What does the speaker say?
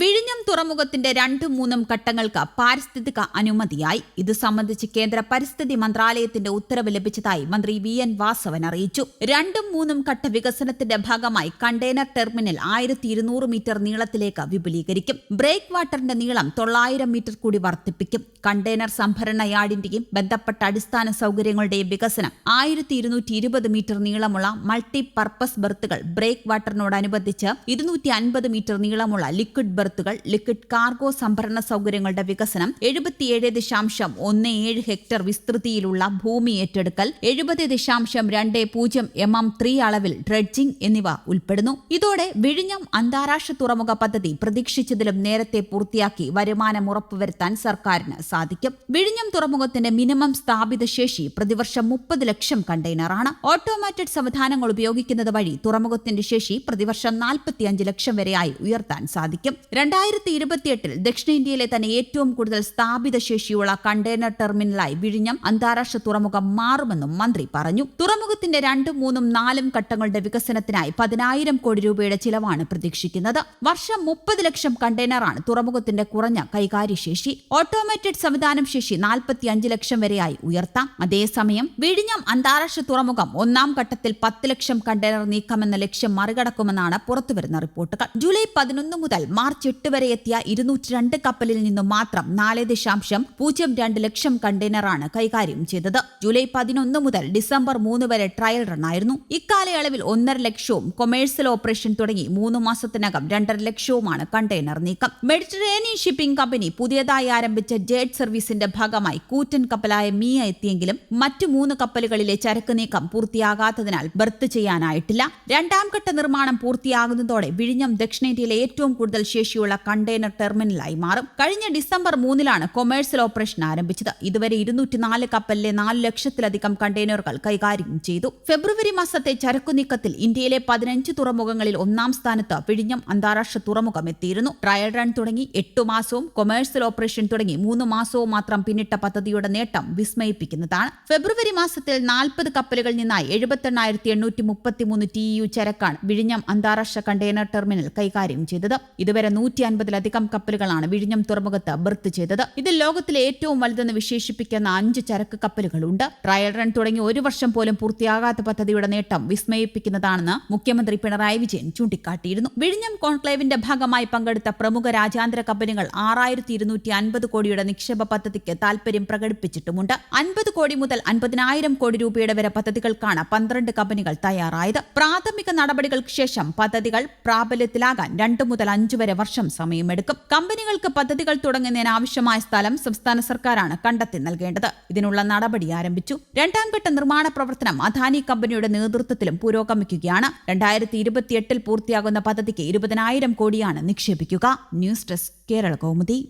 വിഴിഞ്ഞം തുറമുഖത്തിന്റെ രണ്ടും മൂന്നും ഘട്ടങ്ങൾക്ക് പാരിസ്ഥിതിക അനുമതിയായി. ഇത് സംബന്ധിച്ച് കേന്ദ്ര പരിസ്ഥിതി മന്ത്രാലയത്തിന്റെ ഉത്തരവ് ലഭിച്ചതായി മന്ത്രി വി എൻ വാസവൻ അറിയിച്ചു. രണ്ടും മൂന്നും ഘട്ട വികസനത്തിന്റെ ഭാഗമായി കണ്ടെയ്നർ ടെർമിനൽ ആയിരത്തി ഇരുന്നൂറ് മീറ്റർ നീളത്തിലേക്ക് വിപുലീകരിക്കും. ബ്രേക്ക് വാട്ടറിന്റെ നീളം തൊള്ളായിരം മീറ്റർ കൂടി വർദ്ധിപ്പിക്കും. കണ്ടെയ്നർ സംഭരണ യാർഡിന്റെയും ബന്ധപ്പെട്ട അടിസ്ഥാന സൗകര്യങ്ങളുടെയും വികസനം ആയിരത്തി ഇരുന്നൂറ്റി ഇരുപത് മീറ്റർ നീളമുള്ള മൾട്ടി പർപ്പസ് ബർത്തുകൾ ബ്രേക്ക് വാട്ടറിനോടനുബന്ധിച്ച് ഇരുന്നൂറ്റി അൻപത് മീറ്റർ നീളമുള്ള ലിക്വിഡ് ബർത്തുകൾ ലിക്വിഡ് കാർഗോ സംഭരണ സൗകര്യങ്ങളുടെ വികസനം എഴുപത്തിയേഴ് ദശാംശം ഒന്ന് ഏഴ് ഹെക്ടർ വിസ്തൃതിയിലുള്ള ഭൂമി ഏറ്റെടുക്കൽ എഴുപത് ദശാംശം രണ്ട് പൂജ്യം എം എം ത്രീ അളവിൽ ഡ്രഡ്ജിംഗ് എന്നിവ ഉൾപ്പെടുന്നു. ഇതോടെ വിഴിഞ്ഞം അന്താരാഷ്ട്ര തുറമുഖ പദ്ധതി പ്രതീക്ഷിച്ചതിലും നേരത്തെ പൂർത്തിയാക്കി വരുമാനം ഉറപ്പുവരുത്താൻ സർക്കാരിന് സാധിക്കും. വിഴിഞ്ഞം തുറമുഖത്തിന്റെ മിനിമം സ്ഥാപിത ശേഷി പ്രതിവർഷം മുപ്പത് ലക്ഷം കണ്ടെയ്നറാണ്. ഓട്ടോമാറ്റഡ് സംവിധാനങ്ങൾ ഉപയോഗിക്കുന്നത് വഴി തുറമുഖത്തിന്റെ ശേഷി പ്രതിവർഷം നാൽപ്പത്തിയഞ്ച് ലക്ഷം വരെയായി ഉയർത്താൻ സാധിക്കും. രണ്ടായിരത്തി ഇരുപത്തിയെട്ടിൽ ദക്ഷിണേന്ത്യയിലെ തന്നെ ഏറ്റവും കൂടുതൽ സ്ഥാപിത ശേഷിയുള്ള കണ്ടെയ്നർ ടെർമിനലായി വിഴിഞ്ഞം അന്താരാഷ്ട്ര തുറമുഖം മാറുമെന്നും മന്ത്രി പറഞ്ഞു. തുറമുഖത്തിന്റെ രണ്ടും മൂന്നും നാലും ഘട്ടങ്ങളുടെ വികസനത്തിനായി പതിനായിരം കോടി രൂപയുടെ ചിലവാണ് പ്രതീക്ഷിക്കുന്നത്. വർഷം മുപ്പത് ലക്ഷം കണ്ടെയ്നറാണ് തുറമുഖത്തിന്റെ കുറഞ്ഞ കൈകാര്യശേഷി ഓട്ടോമേറ്റഡ് സംവിധാനം ശേഷി നാൽപ്പത്തി അഞ്ച് ലക്ഷം വരെയായി ഉയർത്താം. അതേസമയം വിഴിഞ്ഞം അന്താരാഷ്ട്ര തുറമുഖം ഒന്നാം ഘട്ടത്തിൽ പത്ത് ലക്ഷം കണ്ടെയ്നർ നീക്കമെന്ന ലക്ഷ്യം മറികടക്കുമെന്നാണ് പുറത്തുവരുന്ന റിപ്പോർട്ടുകൾ. ജൂലൈ പതിനൊന്ന് മുതൽ മാർച്ച് എട്ട് വരെ എത്തിയ ഇരുന്നൂറ്റി രണ്ട് കപ്പലിൽ നിന്നും മാത്രം നാല് ദശാംശം പൂജ്യം രണ്ട് ലക്ഷം കണ്ടെയ്നറാണ് കൈകാര്യം ചെയ്തത്. ജൂലൈ പതിനൊന്ന് മുതൽ ഡിസംബർ മൂന്ന് വരെ ട്രയൽ റൺ ആയിരുന്നു ഇക്കാലയളവിൽ ഒന്നര ലക്ഷവും കൊമേഴ്സ്യൽ ഓപ്പറേഷൻ തുടങ്ങി മൂന്ന് മാസത്തിനകം രണ്ടര ലക്ഷവുമാണ് കണ്ടെയ്നർ നീക്കം. മെഡിറ്ററേനിയൻ ഷിപ്പിംഗ് കമ്പനി പുതിയതായി ആരംഭിച്ച ജെറ്റ് സർവീസിന്റെ ഭാഗമായി കൂറ്റൻ കപ്പലായ മിയ എത്തിയെങ്കിലും മറ്റു മൂന്ന് കപ്പലുകളിലെ ചരക്ക് നീക്കം പൂർത്തിയാകാത്തതിനാൽ ബർത്ത് ചെയ്യാനായിട്ടില്ല. രണ്ടാം ഘട്ട നിർമ്മാണം പൂർത്തിയാകുന്നതോടെ വിഴിഞ്ഞം ദക്ഷിണേന്ത്യയിലെ ഏറ്റവും കൂടുതൽ ശേഷിയുള്ള കണ്ടെയ്നർ ടെർമിനലായി മാറും. കഴിഞ്ഞ ഡിസംബർ മൂന്നിലാണ് കൊമേഴ്സ്യൽ ഓപ്പറേഷൻ ആരംഭിച്ചത്. ഇതുവരെ ഇരുന്നൂറ്റിനാല് കപ്പലിലെ നാല് ലക്ഷത്തിലധികം കണ്ടെയ്നറുകൾ കൈകാര്യം ചെയ്തു. ഫെബ്രുവരി മാസത്തെ ചരക്കുനീക്കത്തിൽ ഇന്ത്യയിലെ പതിനഞ്ച് തുറമുഖങ്ങളിൽ ഒന്നാം സ്ഥാനത്ത് പിഴിഞ്ഞം അന്താരാഷ്ട്ര തുറമുഖം എത്തിയിരുന്നു. ട്രയൽ റൺ തുടങ്ങി എട്ടു മാസവും കൊമേഴ്സ്യൽ ഓപ്പറേഷൻ തുടങ്ങി മൂന്ന് മാസവും മാത്രം പിന്നിട്ട പദ്ധതിയുടെ നേട്ടം വിസ്മയിപ്പിക്കുന്നതാണ്. ഫെബ്രുവരി മാസത്തിൽ നാൽപ്പത് കപ്പലുകളിൽ നിന്നായി എഴുപത്തെണ്ണായിരത്തി എണ്ണൂറ്റി മുപ്പത്തിമൂന്ന് ടി യു ചരക്കാണ് വിഴിഞ്ഞം അന്താരാഷ്ട്ര കണ്ടെയ്നർ ടെർമിനൽ കൈകാര്യം ചെയ്തത്. ഇതുവരെ നൂറ്റി അൻപതിലധികം കപ്പലുകളാണ് വിഴിഞ്ഞം തുറമുഖത്ത് ബർത്ത് ചെയ്തത്. ഇതിൽ ലോകത്തിലെ ഏറ്റവും വലുതെന്ന് വിശേഷിപ്പിക്കുന്ന അഞ്ച് ചരക്ക് കപ്പലുകളുണ്ട്. ട്രയൽ റൺ തുടങ്ങി ഒരു വർഷം പോലും പൂർത്തിയാകാത്ത പദ്ധതിയുടെ നേട്ടം വിസ്മയിപ്പിക്കുന്നതാണെന്ന് മുഖ്യമന്ത്രി പിണറായി വിജയൻ ചൂണ്ടിക്കാട്ടിയിരുന്നു. വിഴിഞ്ഞം കോൺക്ലേവിന്റെ ഭാഗമായി പങ്കെടുത്ത പ്രമുഖ രാജ്യാന്തര കമ്പനികൾ ആറായിരത്തി ഇരുന്നൂറ്റി അൻപത് കോടിയുടെ നിക്ഷേപ പദ്ധതിക്ക് താൽപര്യം പ്രകടിപ്പിച്ചിട്ടുമുണ്ട്. അൻപത് കോടി മുതൽ അൻപതിനായിരം കോടി രൂപയുടെ വരെ പദ്ധതികൾക്കാണ് പന്ത്രണ്ട് കമ്പനികൾ തയ്യാറായത്. പ്രാഥമിക നടപടികൾക്ക് ശേഷം പദ്ധതികൾ പ്രാബല്യത്തിലാകാൻ രണ്ടു മുതൽ അഞ്ചു വരെ വർഷം സമയമെടുക്കും. കമ്പനികൾക്ക് പദ്ധതികൾ തുടങ്ങുന്നതിന് ആവശ്യമായ സ്ഥലം സംസ്ഥാന സർക്കാരാണ് കണ്ടെത്തി നൽകേണ്ടത്. ഇതിനുള്ള നടപടി ആരംഭിച്ചു. രണ്ടാം ഘട്ട നിർമ്മാണ പ്രവർത്തനം അദാനി കമ്പനിയുടെ നേതൃത്വത്തിലും പുരോഗമിക്കുകയാണ്. രണ്ടായിരത്തി ഇരുപത്തിയെട്ടിൽ പൂർത്തിയാകുന്ന പദ്ധതിക്ക് ഇരുപതിനായിരം കോടിയാണ് നിക്ഷേപിക്കുക. News desk Kerala Kaumudi.